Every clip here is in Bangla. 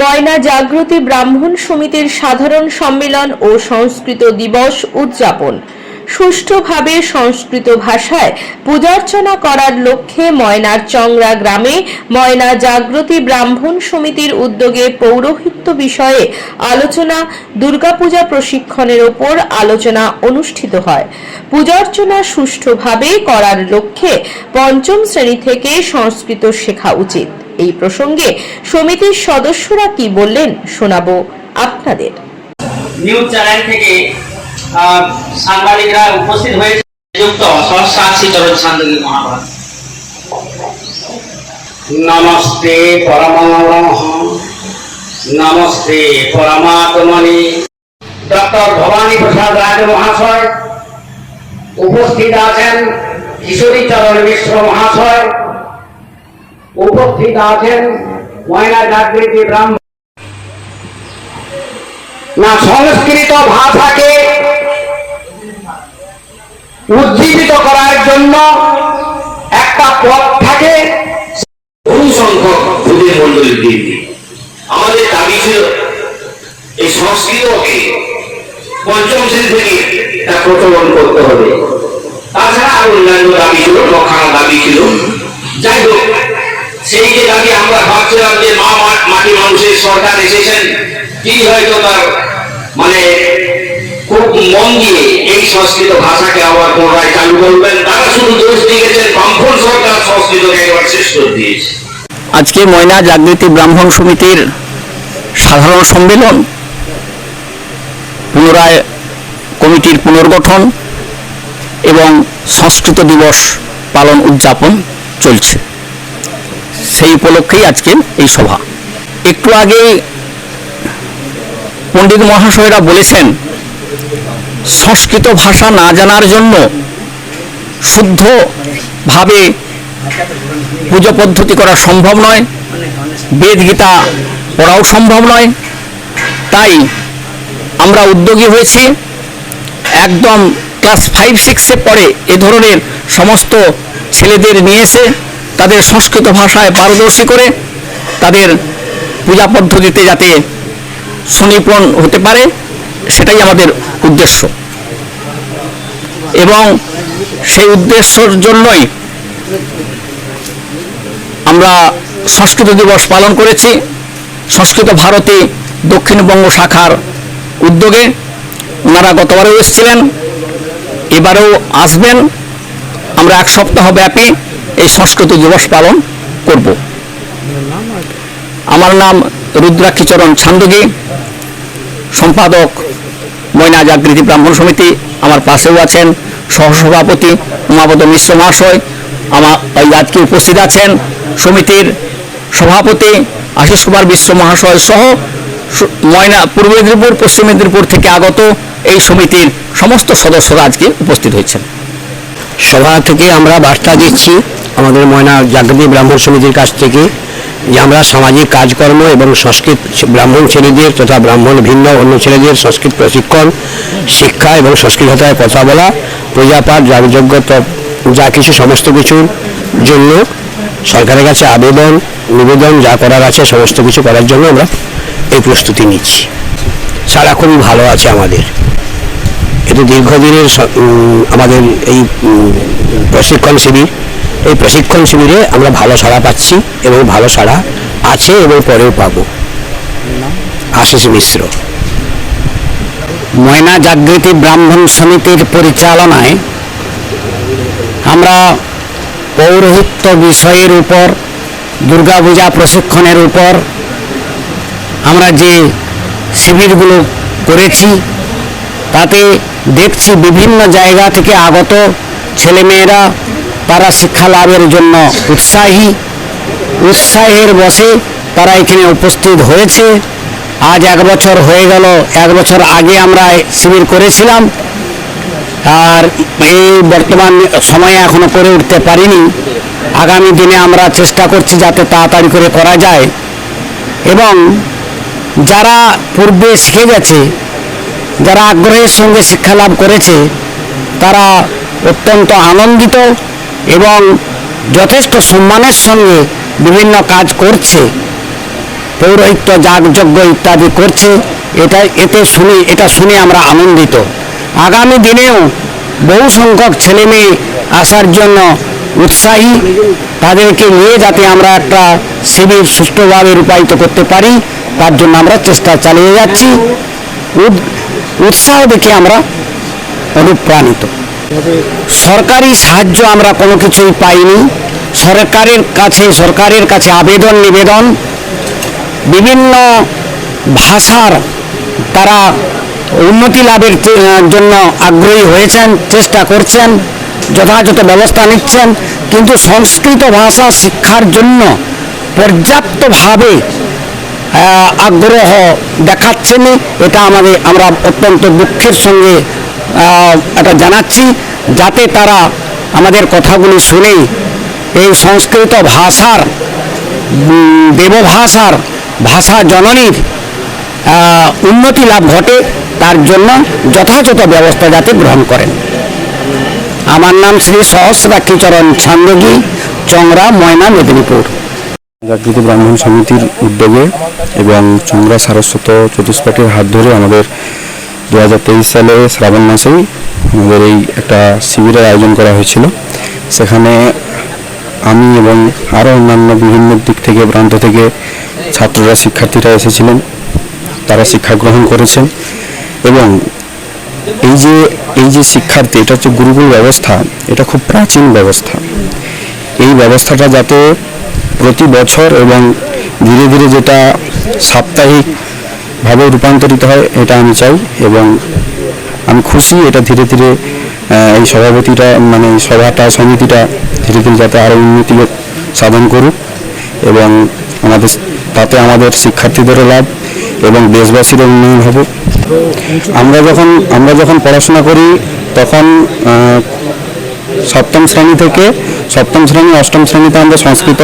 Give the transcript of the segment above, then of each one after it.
ময়না জাগ্রতি ব্রাহ্মণ সমিতির সাধারণ সম্মেলন ও সংস্কৃত দিবস উদযাপন। সুষ্ঠুভাবে সংস্কৃত ভাষায় পূজার্চনা করার লক্ষ্যে ময়নার চংরা গ্রামে ময়না জাগ্রতি ব্রাহ্মণ সমিতির উদ্যোগে পৌরোহিত্য বিষয়ে আলোচনা, দুর্গাপূজা প্রশিক্ষণের ওপর আলোচনা অনুষ্ঠিত হয়। পূজার্চনা সুষ্ঠুভাবে করার লক্ষ্যে পঞ্চম শ্রেণি থেকে সংস্কৃত শেখা উচিত। এই প্রসঙ্গে সমিতির সদস্যরা কি বললেন শোনাবো আপনাদের। নিউজ চ্যানেল থেকে সাংবাদিকরা উপস্থিত হয়েছে যুক্ত সহস্রাশি চরণ ছান্দী মহাভারত নমস্তে পরমানহ নমস্তে পরমাত্মনি। ডক্টর ভবানী প্রসাদ রায় মহাশয় উপস্থিত আছেন কিশোরী চরণ মিশ্র মহাশয় উপস্থিত আছেন ময়না জাগৃতি ব্রাহ্মণ। না সংস্কৃত ভাষাকে উজ্জীবিত করার জন্য একটা পথ থাকে। মন্ডলীর আমাদের দাবি ছিল এই সংস্কৃতকে পঞ্চম শ্রেণি থেকে তা প্রচলন করতে হবে। তাছাড়া অন্যান্য দাবি ছিল লক্ষানো দাবি ছিল। যাই হোক সেই যে দাবি আমরা ভাবছিলাম যে মাটি মানুষের সরকার এসেছেন। তিনি হয়তো তার মানে খুব মন দিয়ে এই সংস্কৃত ভাষাকে আবার পুনরায় চালু করবেন। তারা শুধু দোষ সরকার সংস্কৃতকে একবার শেষ করে দিয়েছে। আজকে ময়না জাগৃতি ব্রাহ্মণ সমিতির সাধারণ সম্মেলন, পুনরায় কমিটির পুনর্গঠন এবং সংস্কৃত দিবস পালন উদযাপন চলছে। সেই উপলক্ষেই আজকে এই সভা। একটু আগে পণ্ডিত মহাশয়রা বলেছেন, সংস্কৃত ভাষা না জানার জন্য শুদ্ধভাবে পুজো পদ্ধতি করা সম্ভব নয়, বেদ গীতা পড়াও সম্ভব নয়। তাই আমরা উদ্যোগী হয়েছি, একদম ক্লাস ফাইভ, সিক্সে পড়ে এ ধরনের সমস্ত ছেলেদের নিয়ে এসে তাদের সংস্কৃত ভাষায় পারদর্শী করে তাদের পূজা পদ্ধতিতে যাতে সুনিপুণ হতে পারে, সেটাই আমাদের উদ্দেশ্য। এবং সেই উদ্দেশ্যর জন্যই আমরা সংস্কৃত দিবস পালন করেছি। সংস্কৃত ভারতী দক্ষিণবঙ্গ শাখার উদ্যোগে। ওনারা গতবারেও এসেছিলেন, এবারেও আসবেন। আমরা এক সপ্তাহ ব্যাপী এই সংস্কৃত দিবস পালন করব। আমার নাম রুদ্রাক্ষীচরণ ছান্দগী, সম্পাদক ময়না জাগৃতি ব্রাহ্মণ সমিতি, আমার পাশেও আছেন সহসভাপতি উমাপদ মিশ্র মহাশয়, আমার আজকে উপস্থিত আছেন সমিতির সভাপতি আশিস কুমার বিশ্ব মহাশয় সহ ময়না পূর্ব মেদিনীপুর, পশ্চিম মেদিনীপুর থেকে আগত এই সমিতির সমস্ত সদস্যরা আজকে উপস্থিত হয়েছেন। সভা থেকে আমরা বার্তা দিচ্ছি আমাদের ময়না জাগৃতি ব্রাহ্মণ সমিতির কাছ থেকে যে আমরা সামাজিক কাজকর্ম এবং সংস্কৃত ব্রাহ্মণ ছেলেদের তথা ব্রাহ্মণ ভিন্ন অন্য ছেলেদের সংস্কৃত প্রশিক্ষণ, শিক্ষা এবং সংস্কৃত ভাষায় কথা বলা, পূজাপাঠ যাগযজ্ঞ যা কিছু সমস্ত কিছুর জন্য সরকারের কাছে আবেদন, নিবেদন যা করার আছে সমস্ত কিছু করার জন্য আমরা এই প্রস্তুতি নিচ্ছি। সারা খুবই ভালো আছে আমাদের। এটি দীর্ঘদিনের আমাদের এই প্রশিক্ষণ শিবির। এই প্রশিক্ষণ শিবিরে আমরা ভালো সাড়া পাচ্ছি এবং ভালো সাড়া আছে এবং পরেও পাবো। আশিস মিশ্র। ময়না জাগৃতি ব্রাহ্মণ সমিতির পরিচালনায় আমরা পৌরোহিত্য বিষয়ের উপর, দুর্গাপূজা প্রশিক্ষণের উপর আমরা যে শিবিরগুলো করেছি তাতে দেখছি বিভিন্ন জায়গা থেকে আগত ছেলেমেয়েরা তারা শিক্ষা লাভের জন্য উৎসাহী। উৎসাহের বসে তারা এখানে উপস্থিত হয়েছে। আজ এক বছর হয়ে গেল, এক বছর আগে আমরা শিবির করেছিলাম। আর এই বর্তমান সময়ে এখনও করে উঠতে পারিনি। আগামী দিনে আমরা চেষ্টা করছি যাতে তাড়াতাড়ি করে করা যায়। এবং যারা পূর্বে শিখে গেছে যারা আগ্রহের সঙ্গে শিক্ষা লাভ করেছে, তারা অত্যন্ত আনন্দিত এবং যথেষ্ট সম্মানের সঙ্গে বিভিন্ন কাজ করছে, পৌরোহিত্য, যাগযজ্ঞ ইত্যাদি করছে। এটা, এতে শুনে, এটা শুনে আমরা আনন্দিত। আগামী দিনেও বহু সংখ্যক ছেলে মেয়ে আসার জন্য উৎসাহী, তাদেরকে নিয়ে যাতে আমরা একটা শিবির সুষ্ঠুভাবে রূপায়িত করতে পারি, তার জন্য আমরা চেষ্টা চালিয়ে যাচ্ছি। উৎসাহ দেখে আমরা অনুপ্রাণিত। সরকারি সাহায্য আমরা কোনো কিছুই পাইনি। সরকারের কাছে সরকারের কাছে আবেদন, নিবেদন। বিভিন্ন ভাষার তারা উন্নতি লাভের জন্য আগ্রহী হয়েছেন, চেষ্টা করছেন, যথাযথ ব্যবস্থা নিচ্ছেন। কিন্তু সংস্কৃত ভাষা শিক্ষার জন্য পর্যাপ্তভাবে আগ্রহ দেখাচ্ছেন এটা আমাদের, আমরা অত্যন্ত দুঃখের সঙ্গে এটা জানাচ্ছি, যাতে তারা আমাদের কথাগুলি শুনে এই সংস্কৃত ভাষার দেবভাষার, ভাষা জননীর উন্নতি লাভ ঘটে, তার জন্য যথাযথ ব্যবস্থা যাতে গ্রহণ করেন। আমার নাম শ্রী সহস্রাক্ষীচরণ ছান্দগী চংরা, ময়না, মেদিনীপুর। জাগৃতি ব্রাহ্মণ সমিতির উদ্যোগে এবং চন্দ্রা সারস্বত চতুষ্পাঠের হাত ধরে আমাদের দু হাজার তেইশ সালে শ্রাবণ মাসেই আমাদের এই একটা শিবিরের আয়োজন করা হয়েছিল। সেখানে আমি এবং আরও অন্যান্য বিভিন্ন দিক থেকে, প্রান্ত থেকে ছাত্ররা, শিক্ষার্থীরা এসেছিলেন। তারা শিক্ষা গ্রহণ করেছেন এবং এই যে এই যে শিক্ষার্থী, এটা হচ্ছে গুরুকুল ব্যবস্থা, এটা খুব প্রাচীন ব্যবস্থা। এই ব্যবস্থাটা যাতে প্রতি বছর এবং ধীরে ধীরে যেটা সাপ্তাহিকভাবে রূপান্তরিত হয়, এটা আমি চাই এবং আমি খুশি এটা ধীরে ধীরে এই সভাপতিটা মানে সভাটা, সমিতিটা ধীরে ধীরে যাতে আরও উন্নতি সাধন করুক এবং আমাদের, তাতে আমাদের শিক্ষার্থীদেরও লাভ এবং দেশবাসীরও উন্নয়ন হবে। আমরা যখন আমরা যখন পড়াশোনা করি, তখন সপ্তম শ্রেণি থেকে সপ্তম শ্রেণি, অষ্টম শ্রেণীতে আমরা সংস্কৃত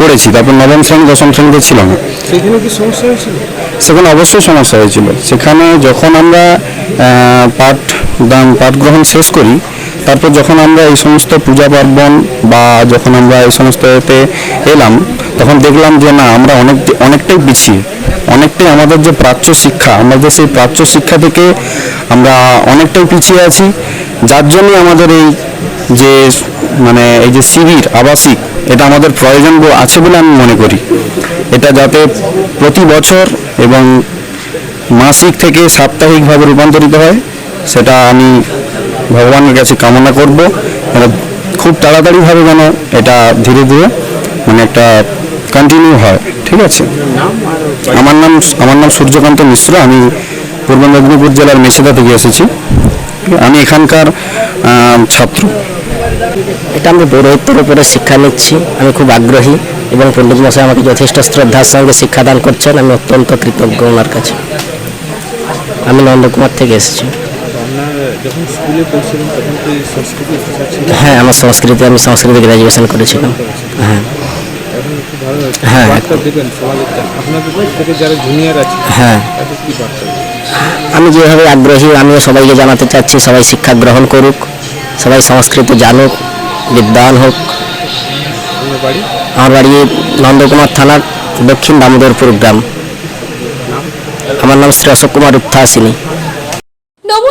পড়েছি তারপর নবম শ্রেণি দশম শ্রেণীতে ছিল না সেখানে কি সমস্যা হয়েছিল? সেখানে অবশ্যই সমস্যা হয়েছিল। সেখানে যখন আমরা পাঠ দান পাঠ গ্রহণ শেষ করি তারপর যখন আমরা এই সমস্ত পূজা পার্বণ বা যখন আমরা এই সমস্ত এতে এলাম তখন দেখলাম যে না আমরা অনেক অনেকটাই পিছিয়ে। অনেকটাই আমাদের যে প্রাচ্য শিক্ষা আমাদের সেই প্রাচ্য শিক্ষা থেকে আমরা অনেকটাই পিছিয়ে আছি যার জন্যই আমাদের এই যে মানে এই যে শিবির আবাসিক এটা আমাদের প্রয়োজন আছে বলে আমি মনে করি। এটা যাতে প্রতি বছর এবং মাসিক থেকে সাপ্তাহিকভাবে রূপান্তরিত হয়, সেটা আমি ভগবানের কাছে কামনা করব। খুব তাড়াতাড়িভাবে যেন এটা ধীরে ধীরে মানে একটা কন্টিনিউ হয়, ঠিক আছে? আমার নাম আমার নাম সূর্যকান্ত মিশ্র, আমি পূর্ব মেদিনীপুর জেলার মেছেদা থেকে এসেছি। আমি এখানকার ছাত্র। এটা আমি পৌরোহিত্যের উপরে শিক্ষা নিচ্ছি। আমি খুব আগ্রহী এবং পণ্ডিত মশাই আমাকে যথেষ্ট শ্রদ্ধার সঙ্গে শিক্ষাদান করছেন। আমি অত্যন্ত কৃতজ্ঞ ওনার কাছে। আমি নন্দকুমার থেকে এসেছি। হ্যাঁ আমার সংস্কৃতি আমি সংস্কৃতি গ্র্যাজুয়েশন করেছিলাম। হ্যাঁ। হ্যাঁ, হ্যাঁ? আমি যেভাবে আগ্রহী আমিও সবাইকে জানাতে চাচ্ছি সবাই শিক্ষা গ্রহণ করুক। সবাই সংস্কৃত জানুক, বিদ্যান হোক। আমার বাড়ি নন্দকুমার থানার দক্ষিণ দামোদরপুর গ্রাম। আমার নাম শ্রী অশোক কুমার উত্থাসিনী।